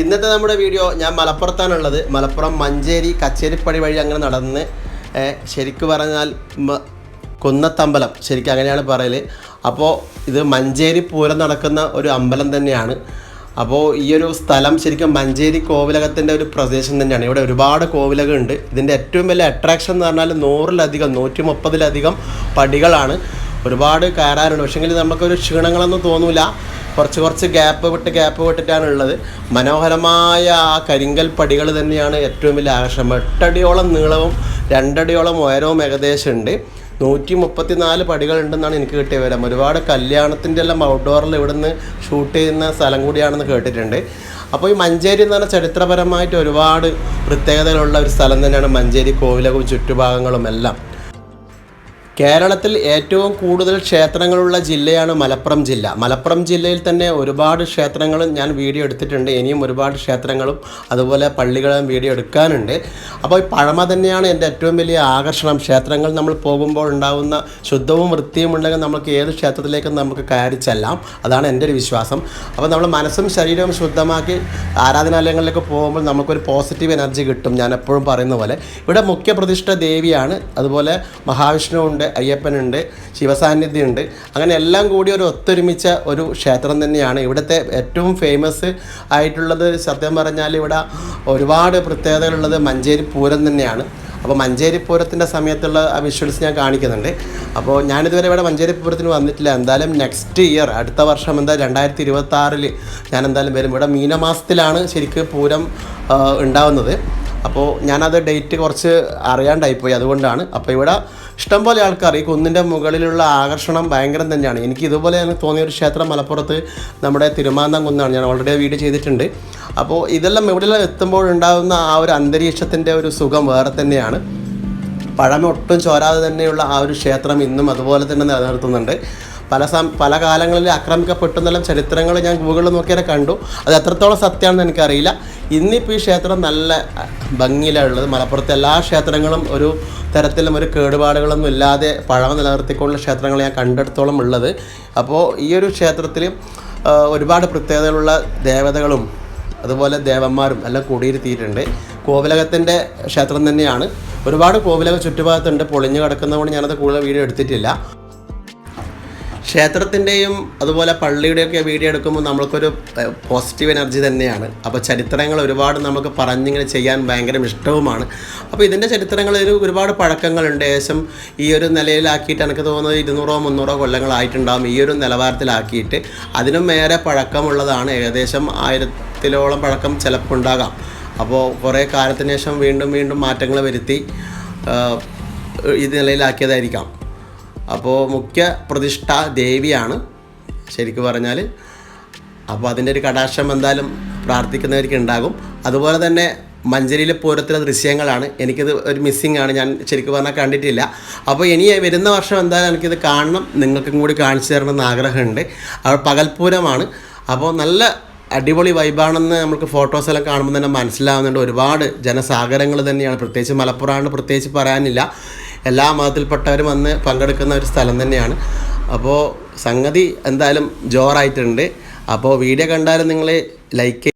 ഇന്നത്തെ നമ്മുടെ വീഡിയോ ഞാൻ മലപ്പുറത്താണുള്ളത്. മലപ്പുറം മഞ്ചേരി കച്ചേരിപ്പടി വഴി അങ്ങനെ നടന്ന് ശരിക്കു പറഞ്ഞാൽ കുന്നത്തമ്പലം ശരിക്കും അങ്ങനെയാണ് പറയൽ അപ്പോൾ ഇത് മഞ്ചേരി പൂരം നടക്കുന്ന ഒരു അമ്പലം തന്നെയാണ്. അപ്പോൾ ഈ ഒരു സ്ഥലം ശരിക്കും മഞ്ചേരി കോവിലകത്തിന്റെ ഒരു പ്രദേശം തന്നെയാണ്. ഇവിടെ ഒരുപാട് കോവിലകം ഉണ്ട് ഇതിന്റെ ഏറ്റവും വലിയ അട്രാക്ഷൻ എന്ന് പറഞ്ഞാൽ നൂറിലധികം നൂറ്റി മുപ്പതിലധികം പടികളാണ്. ഒരുപാട് കയറാനുണ്ട് പക്ഷേങ്കിൽ നമുക്കൊരു ക്ഷീണങ്ങളൊന്നും തോന്നൂല. കുറച്ച് കുറച്ച് ഗ്യാപ്പ് വിട്ട് ഗ്യാപ്പ് വിട്ടിട്ടാണ് ഉള്ളത്. മനോഹരമായ ആ കരിങ്കൽ പടികൾ തന്നെയാണ് ഏറ്റവും വലിയ ആകർഷണം. എട്ടടിയോളം നീളവും രണ്ടടിയോളം ഉയരവും ഏകദേശം ഉണ്ട്. നൂറ്റി മുപ്പത്തി നാല് പടികളുണ്ടെന്നാണ് എനിക്ക് കിട്ടിയ വിവരം. ഒരുപാട് കല്യാണത്തിന്റെ എല്ലാം ഔട്ട്ഡോറിൽ ഇവിടുന്ന് ഷൂട്ട് ചെയ്യുന്ന സ്ഥലം കൂടിയാണെന്ന് കേട്ടിട്ടുണ്ട്. അപ്പോൾ ഈ മഞ്ചേരി എന്ന് പറഞ്ഞാൽ ചരിത്രപരമായിട്ട് ഒരുപാട് പ്രത്യേകതകളുള്ള ഒരു സ്ഥലം തന്നെയാണ് മഞ്ചേരി കോവിലകവും ചുറ്റുഭാഗങ്ങളും എല്ലാം. കേരളത്തിൽ ഏറ്റവും കൂടുതൽ ക്ഷേത്രങ്ങളുള്ള ജില്ലയാണ് മലപ്പുറം ജില്ല. മലപ്പുറം ജില്ലയിൽ തന്നെ ഒരുപാട് ക്ഷേത്രങ്ങൾ ഞാൻ വീഡിയോ എടുത്തിട്ടുണ്ട്. ഇനിയും ഒരുപാട് ക്ഷേത്രങ്ങളും അതുപോലെ പള്ളികളും വീഡിയോ എടുക്കാനുണ്ട്. അപ്പോൾ ഈ പഴമ തന്നെയാണ് എന്റെ ഏറ്റവും വലിയ ആകർഷണം. ക്ഷേത്രങ്ങൾ നമ്മൾ പോകുമ്പോൾ ഉണ്ടാകുന്ന ശുദ്ധവും വൃത്തിയും ഉണ്ടെങ്കിൽ നമുക്ക് ഏത് ക്ഷേത്രത്തിലേക്കും നമുക്ക് കയറി ചെല്ലാം. അതാണ് എന്റെ ഒരു വിശ്വാസം. അപ്പോൾ നമ്മൾ മനസ്സും ശരീരവും ശുദ്ധമാക്കി ആരാധനാലയങ്ങളിലേക്ക് പോകുമ്പോൾ നമുക്കൊരു പോസിറ്റീവ് എനർജി കിട്ടും. ഞാൻ എപ്പോഴും പറയുന്ന പോലെ. ഇവിടെ മുഖ്യ പ്രതിഷ്ഠ ദേവിയാണ്. അതുപോലെ മഹാവിഷ്ണു ഉണ്ട്. അയ്യപ്പനുണ്ട് ശിവസാന്നിധ്യമുണ്ട്. അങ്ങനെ എല്ലാം കൂടി ഒരു ഒത്തൊരുമിച്ച ഒരു ക്ഷേത്രം തന്നെയാണ്. ഇവിടുത്തെ ഏറ്റവും ഫേമസ് ആയിട്ടുള്ളത് സത്യം പറഞ്ഞാൽ ഇവിടെ ഒരുപാട് പ്രത്യേകതകളുള്ളത് മഞ്ചേരി പൂരം തന്നെയാണ്. അപ്പോൾ മഞ്ചേരി പൂരത്തിന്റെ സമയത്തുള്ള ആ വിഷ്വൽസ് ഞാൻ കാണിക്കുന്നുണ്ട്. അപ്പോൾ ഞാനിതുവരെ ഇവിടെ മഞ്ചേരി പൂരത്തിന് വന്നിട്ടില്ല. എന്തായാലും നെക്സ്റ്റ് ഇയർ അടുത്ത വർഷം എന്താ രണ്ടായിരത്തി ഇരുപത്തി ആറിൽ ഞാൻ എന്തായാലും വരും. ഇവിടെ മീനമാസത്തിലാണ് ശരിക്കും പൂരം ഉണ്ടാവുന്നത്. അപ്പോൾ ഞാനത് ഡേറ്റ് കുറച്ച് അറിയാണ്ടായിപ്പോയി അതുകൊണ്ടാണ്. അപ്പോൾ ഇവിടെ ഇഷ്ടംപോലെ ആൾക്കാർ ഈ കുന്നിന്റെ മുകളിലുള്ള ആകർഷണം ഭയങ്കരം തന്നെയാണ്. എനിക്ക് ഇതുപോലെ തന്നെ തോന്നിയ ഒരു ക്ഷേത്രം മലപ്പുറത്ത് നമ്മുടെ തിരുമാന്തം കുന്നാണ്. ഞാൻ ഓൾറെഡി വീഡിയോ ചെയ്തിട്ടുണ്ട്. അപ്പോൾ ഇതെല്ലാം ഇവിടെയെല്ലാം എത്തുമ്പോഴുണ്ടാകുന്ന ആ ഒരു അന്തരീക്ഷത്തിന്റെ ഒരു സുഖം വേറെ തന്നെയാണ്. പഴമ ഒട്ടും ചോരാതെ തന്നെയുള്ള ആ ഒരു ക്ഷേത്രം ഇന്നും അതുപോലെ തന്നെ നിലനിർത്തുന്നുണ്ട്. പല സം പല കാലങ്ങളിൽ ആക്രമിക്കപ്പെട്ടെന്നെല്ലാം ചരിത്രങ്ങൾ ഞാൻ ഗൂഗിളിൽ നോക്കിയാൽ കണ്ടു. അത് എത്രത്തോളം സത്യമാണെന്ന് എനിക്കറിയില്ല. ഇന്നിപ്പോൾ ഈ ക്ഷേത്രം നല്ല ഭംഗിയിലാണ് ഉള്ളത് മലപ്പുറത്തെ എല്ലാ ക്ഷേത്രങ്ങളും ഒരു തരത്തിലും ഒരു കേടുപാടുകളൊന്നും ഇല്ലാതെ പഴമ നിലനിർത്തിക്കൊണ്ടുള്ള ക്ഷേത്രങ്ങൾ ഞാൻ കണ്ടെടുത്തോളം ഉള്ളത്. അപ്പോൾ ഈ ഒരു ക്ഷേത്രത്തിൽ ഒരുപാട് പ്രത്യേകതകളുള്ള ദേവതകളും അതുപോലെ ദേവന്മാരും എല്ലാം കൂടിയിരുത്തിയിട്ടുണ്ട്. കോവിലകത്തിന്റെ ക്ഷേത്രം തന്നെയാണ്. ഒരുപാട് കോവിലക ചുറ്റുഭാഗത്തുണ്ട്. പൊളിഞ്ഞു കിടക്കുന്നതുകൊണ്ട് ഞാനത് കൂടുതൽ വീഡിയോ എടുത്തിട്ടില്ല. ക്ഷേത്രത്തിന്റെയും അതുപോലെ പള്ളിയുടെയൊക്കെ വീഡിയോ എടുക്കുമ്പോൾ നമ്മൾക്കൊരു പോസിറ്റീവ് എനർജി തന്നെയാണ്. അപ്പോൾ ചരിത്രങ്ങൾ ഒരുപാട് നമുക്ക് പറഞ്ഞിങ്ങനെ ചെയ്യാൻ ഭയങ്കര ഇഷ്ടവുമാണ്. അപ്പോൾ ഇതിന്റെ ചരിത്രങ്ങൾ ഒരു ഒരുപാട് പഴക്കങ്ങളുണ്ട്. ഏകദേശം ഈ ഒരു നിലയിലാക്കിയിട്ട് എനിക്ക് തോന്നുന്നത് ഇരുന്നൂറോ മുന്നൂറോ കൊല്ലങ്ങളായിട്ടുണ്ടാകും ഈ ഒരു നിലവാരത്തിലാക്കിയിട്ട്. അതിനും ഏറെ പഴക്കമുള്ളതാണ് ഏകദേശം ആയിരത്തിലോളം പഴക്കം ചിലപ്പോൾ ഉണ്ടാകാം. അപ്പോൾ കുറേ കാലത്തിന് ശേഷം വീണ്ടും വീണ്ടും മാറ്റങ്ങൾ വരുത്തി ഇത് നിലയിലാക്കിയതായിരിക്കാം. അപ്പോൾ മുഖ്യ പ്രതിഷ്ഠ ദേവിയാണ് ശരിക്കും പറഞ്ഞാൽ അപ്പോൾ അതിന്റെ ഒരു കടാക്ഷം എന്തായാലും പ്രാർത്ഥിക്കുന്നവർക്ക് ഉണ്ടാകും. അതുപോലെ തന്നെ മഞ്ചേരിയിലെ പൂരത്തിലെ ദൃശ്യങ്ങളാണ്. എനിക്കിത് ഒരു മിസ്സിങ് ആണ് ഞാൻ ശരിക്കും പറഞ്ഞാൽ കണ്ടിട്ടില്ല. അപ്പോൾ ഇനി വരുന്ന വർഷം എന്തായാലും എനിക്കിത് കാണണം നിങ്ങൾക്കും കൂടി കാണിച്ചു തരണമെന്ന് ആഗ്രഹമുണ്ട്. അപ്പോൾ പകൽപൂരമാണ് അപ്പോൾ നല്ല അടിപൊളി വൈബാണെന്ന് നമുക്ക് ഫോട്ടോസ് എല്ലാം കാണുമ്പോൾ തന്നെ മനസ്സിലാവുന്നുണ്ട്. ഒരുപാട് ജനസാഗരങ്ങൾ തന്നെയാണ്. പ്രത്യേകിച്ച് മലപ്പുറമാണ് പ്രത്യേകിച്ച് പറയാനില്ല. എല്ലാ മതത്തിൽപ്പെട്ടവരും വന്ന് പങ്കെടുക്കുന്ന ഒരു സ്ഥലം തന്നെയാണ്. അപ്പോൾ സംഗതി എന്തായാലും ജോറായിട്ടുണ്ട്. അപ്പോൾ വീഡിയോ കണ്ടാലും നിങ്ങൾ ലൈക്ക്